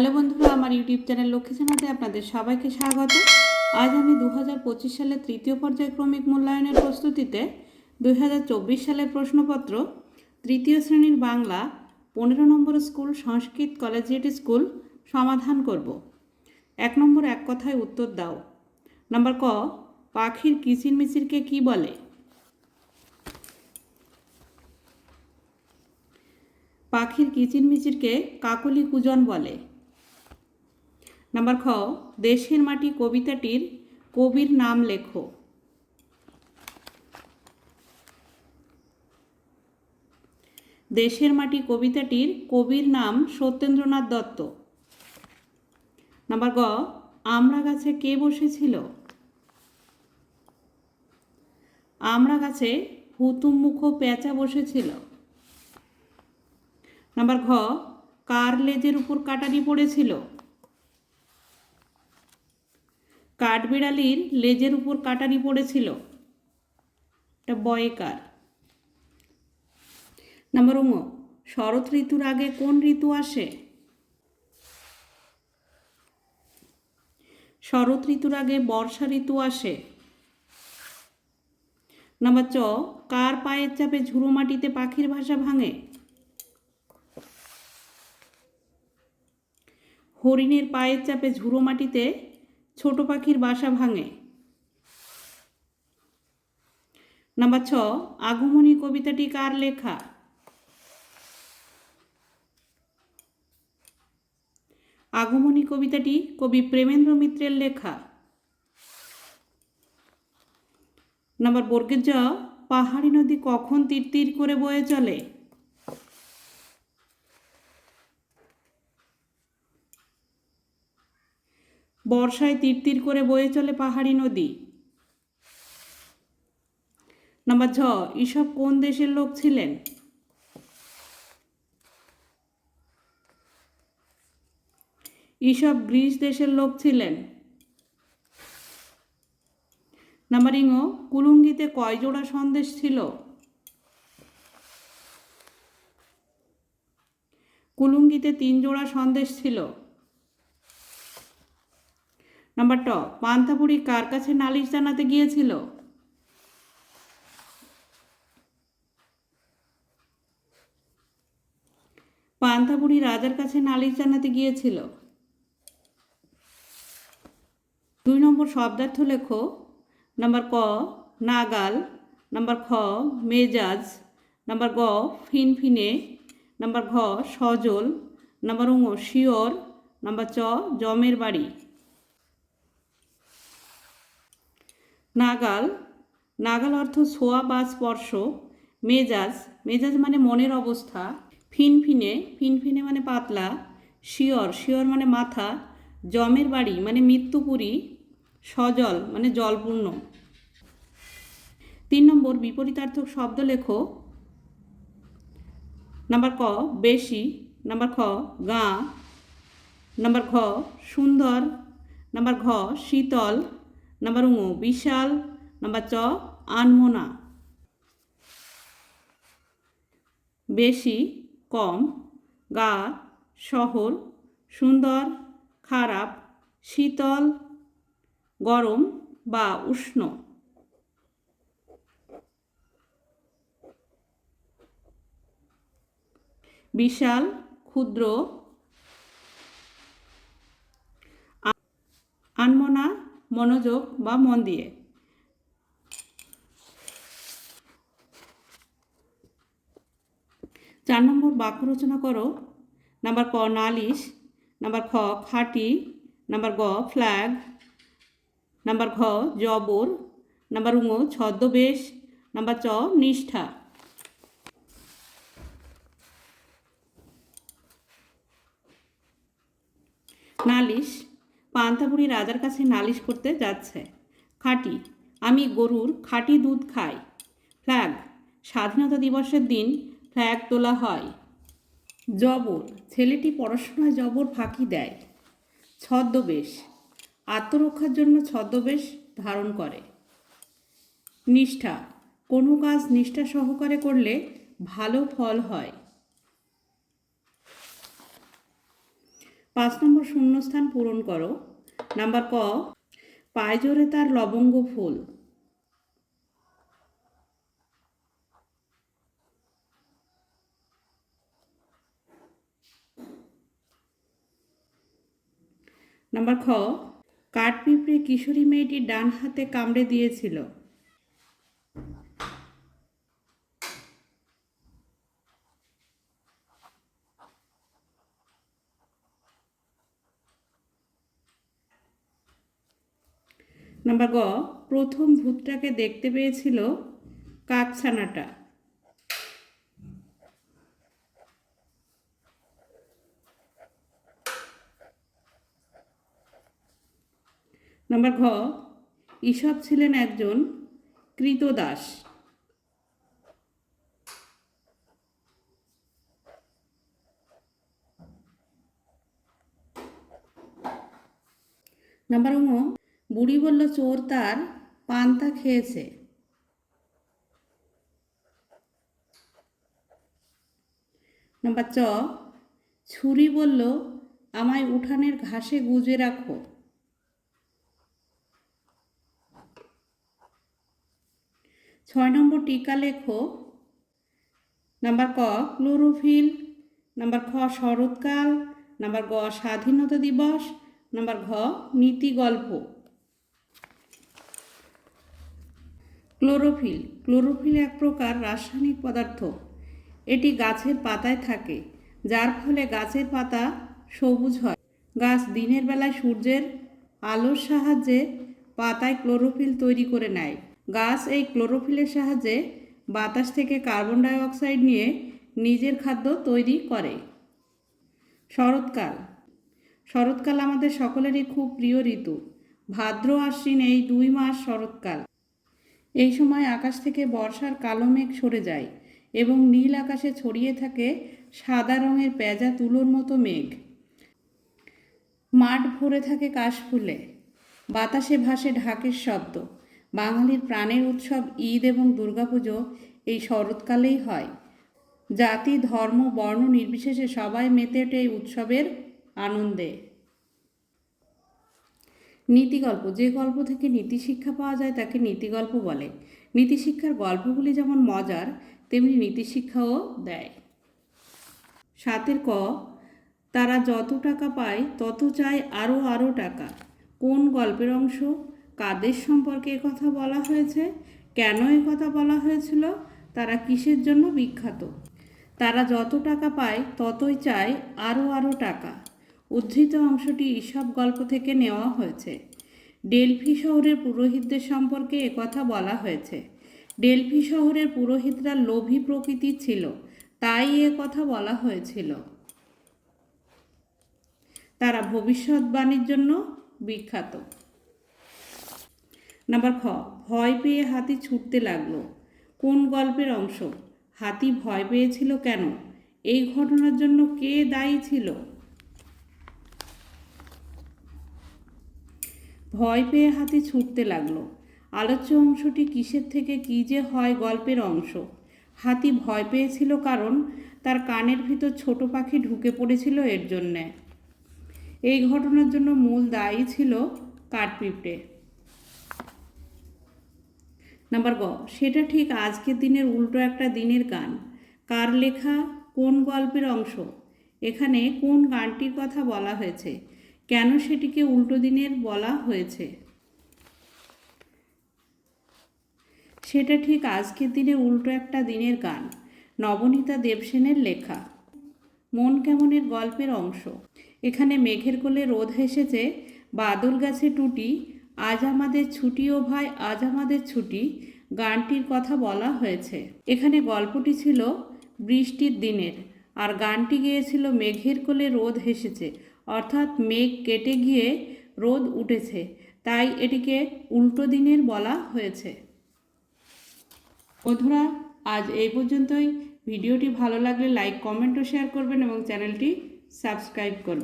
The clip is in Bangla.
হ্যালো বন্ধুরা, আমার ইউটিউব চ্যানেল লক্ষ্মী জানাতে আপনাদের সবাইকে স্বাগত। আজ আমি দু সালের তৃতীয় পর্যায় ক্রমিক মূল্যায়নের প্রস্তুতিতে দুই হাজার চব্বিশ সালের প্রশ্নপত্র, তৃতীয় শ্রেণির বাংলা, পনেরো নম্বর স্কুল, সংস্কৃত কলেজিয়েট স্কুল সমাধান করব। এক নম্বর এক কথায় উত্তর দাও। নাম্বার ক, পাখির কিচিরমিচিরকে কি বলে? পাখির কিচিরমিচিরকে কাকলি কুজন বলে। নাম্বার খ, দেশের মাটি কবিতাটির কবির নাম লেখো। দেশের মাটি কবিতাটির কবির নাম সত্যেন্দ্রনাথ দত্ত। নাম্বার গ আমড়া গাছে কে বসেছিল? আমড়া গাছে হুতুম মুখ পেঁচা বসেছিল। নাম্বার ঘ, কার লেজের উপর কাটারি পড়েছিল? কাঠবিড়ালির লেজের উপর কাটারি পড়েছিল। এটা বয়েকার নাম্বার ও শরৎ ঋতুর আগে কোন ঋতু আসে? শরৎ ঋতুর আগে বর্ষা ঋতু আসে। নাম্বার চ, কার পায়ের চাপে ঝুড়ো মাটিতে পাখির ভাষা ভাঙে? হরিণের পায়ের চাপে ঝুড়ো মাটিতে ছোট পাখির বাসা ভাঙে। নাম্বার ছ, আগমনী কবিতাটি কার লেখা? আগমনী কবিতাটি কবি প্রেমেন্দ্র মিত্রের লেখা। নাম্বার বর্গের জ, পাহাড়ি নদী কখন তীর তীর করে বয়ে চলে? বর্ষায় তীর তীর করে বয়ে চলে পাহাড়ি নদী। নাম্বার ছ ঈসব কোন দেশের লোক ছিলেন? ঈসব গ্রিস দেশের লোক ছিলেন। নাম্বার ইঙ কুলুঙ্গিতে কয় জোড়া সন্দেশ ছিল? কুলুঙ্গিতে তিন জোড়া সন্দেশ ছিল। নাম্বার ট পান্তাপুরি কার কাছে নালিশ জানাতে গিয়েছিল? পান্তাপুরি রাজার কাছে নালিশ জানাতে গিয়েছিল। দুই নম্বর শব্দার্থ লেখো, নাম্বার ক, নাগাল, নাম্বার খ, মেজাজ, নাম্বার গ, ফিনফিনে, নাম্বার ঘ, সজল, নাম্বার উঙ শিওর, নাম্বার চ, জমের বাড়ি। নাগাল নাগাল অর্থ ছোঁয়া বা স্পর্শ, মেজাজ মেজাজ মানে মনের অবস্থা, ফিনফিনে ফিনফিনে মানে পাতলা, শিওর শিওর মানে মাথা, জমের বাড়ি মানে মৃত্যুপুরী, সজল মানে জলপূর্ণ। তিন নম্বর, বিপরীতার্থক শব্দ লেখো। নাম্বার ক, বেশি, নাম্বার খ, গা, নাম্বার ঘ, সুন্দর, নাম্বার ঘ, শীতল নাম্বার উঙ বিশাল নাম্বার চ আনমোনা বেশি কম গা শহর সুন্দর খারাপ শীতল গরম বা উষ্ণ বিশাল ক্ষুদ্র আনমনা মনোযোগ বা মন দিয়ে। চার নম্বর বাক্য রচনা করো। নাম্বার ক, নালিশ। নাম্বার খ, খাঁটি। নাম্বার গ, ফ্ল্যাগ। নাম্বার ঘ, জবর। নাম্বার উঙ ছদ্মবেশ। নাম্বার চ, নিষ্ঠা। নালিশ। পান্তাবুড়ি রাজার কাছে নালিশ করতে যাচ্ছে। খাঁটি, আমি গরুর খাঁটি দুধ খাই। ফ্ল্যাগ, স্বাধীনতা দিবসের দিন ফ্ল্যাগ তোলা হয়। জবর, ছেলেটি পড়াশোনায় জবর ফাঁকি দেয়। ছদ্মবেশ, আত্মরক্ষার জন্য ছদ্মবেশ ধারণ করে। নিষ্ঠা, কোনো কাজ নিষ্ঠা সহকারে করলে ভালো ফল হয়। পাঁচ নম্বর শূন্যস্থান পূরণ করো। নাম্বার ক পায়ে জোরে তার লবঙ্গ ফুল। নাম্বার খ, কাঠপিঁপড়ে কিশোরী মেয়েটির ডান হাতে কামড়ে দিয়েছিল। নাম্বার গ, প্রথম ভূতটাকে দেখতে পেয়েছিল কাকছানাটা। নাম্বার ঘ ঈশব ছিলেন একজন কৃতদাস। নাম্বার ঙ বুড়ি বলল চোর তার পান্তা খেয়েছে। নাম্বার চ, ছুরি বলল, আমায় উঠানের ঘাসে গুজে রাখো। ছয় নম্বর টিকা লেখো। নাম্বার ক, ক্লোরোফিল। নাম্বার খ, শরৎকাল। নাম্বার গ, স্বাধীনতা দিবস। নাম্বার ঘ, নীতি গল্প। ক্লোরোফিল। ক্লোরোফিল এক প্রকার রাসায়নিক পদার্থ। এটি গাছের পাতায় থাকে, যার ফলে গাছের পাতা সবুজ হয়। গাছ দিনের বেলায় সূর্যের আলোর সাহায্যে পাতায় ক্লোরোফিল তৈরি করে নেয়। গাছ এই ক্লোরোফিলের সাহায্যে বাতাস থেকে কার্বন ডাই অক্সাইড নিয়ে নিজের খাদ্য তৈরি করে। শরৎকাল। শরৎকাল আমাদের সকলেরই খুব প্রিয় ঋতু। ভাদ্র, আশ্বিন এই দুই মাস শরৎকাল। এই সময় আকাশ থেকে বর্ষার কালো মেঘ সরে যায় এবং নীল আকাশে ছড়িয়ে থাকে সাদা রঙের পেঁজা তুলোর মতো মেঘ। মাঠ ভরে থাকে কাশফুলে। বাতাসে ভাসে ঢাকের শব্দ। বাঙালির প্রাণের উৎসব ঈদ এবং দুর্গাপুজো এই শরৎকালেই হয়। জাতি, ধর্ম, বর্ণ নির্বিশেষে সবাই মেতে ওঠে এই উৎসবের আনন্দে। নীতিগল্প, যে গল্প থেকে নীতি শিক্ষা পাওয়া যায় তাকে নীতিগল্প বলে। নীতিশিক্ষার গল্পগুলি যেমন মজার, তেমনি নীতিশিক্ষাও দেয়। সাতের ক, তারা যত টাকা পায় তত চায় আরও আরও টাকা। কোন গল্পের অংশ, কাদের সম্পর্কে কথা বলা হয়েছে, কেন কথা বলা হয়েছিল, তারা কিসের জন্য বিখ্যাত। তারা যত টাকা পায় ততই চায় আরও আরও টাকা। উদ্ধৃত অংশটি ঈসব গল্প থেকে নেওয়া হয়েছে। ডেলফি শহরের পুরোহিতদের সম্পর্কে একথা বলা হয়েছে। ডেলফি শহরের পুরোহিতরা লোভী প্রকৃতির ছিল, তাই এ কথা বলা হয়েছিল। তারা ভবিষ্যৎবাণীর জন্য বিখ্যাত। নাম্বার খ, ভয় পেয়ে হাতি ছুটতে লাগল। কোন গল্পের অংশ? হাতি ভয় পেয়েছিল কেন? এই ঘটনার জন্য কে দায়ী ছিল? ভয় পেয়ে হাতি ছুটতে লাগল। আলোচ্য অংশটি কিসের থেকে কী যে হয় গল্পের অংশ? হাতি ভয় পেয়েছিল কারণ তার কানের ভিতর ছোট পাখি ঢুকে পড়েছিল এর জন্যে। এই ঘটনার জন্য মূল দায়ী ছিল কাঠপিঁপড়ে। নাম্বার গ, সেটা ঠিক আজকের দিনের উল্টো একটা দিনের গান। কার লেখা, কোন গল্পের অংশ? এখানে কোন গানটির কথা বলা হয়েছে? কেন সেটিকে উল্টো দিনের বলা হয়েছে? সেটা ঠিক আজকের দিনে উল্টো একটা দিনের গান, নবনীতা দেবসেনের লেখা। মন কেমনের গল্পের অংশ। এখানে মেঘের কোলে রোদ হেসেছে, বাদল গাছে টুটি, আজ আমাদের ছুটি ও ভাই, আজ আমাদের ছুটি, গানটির কথা বলা হয়েছে। এখানে গল্পটি ছিল বৃষ্টির দিনের, আর গানটি গিয়েছিল মেঘের কোলে রোদ হেসেছে অর্থাৎ মেঘ কেটে গিয়ে রোদ উঠেছে, তাই এটিকে উল্টো দিনের বলা হয়েছে। বন্ধুরা, আজ এই পর্যন্তই। ভিডিওটি ভালো লাগলে লাইক, কমেন্ট ও শেয়ার করবেন এবং চ্যানেলটি সাবস্ক্রাইব করবেন।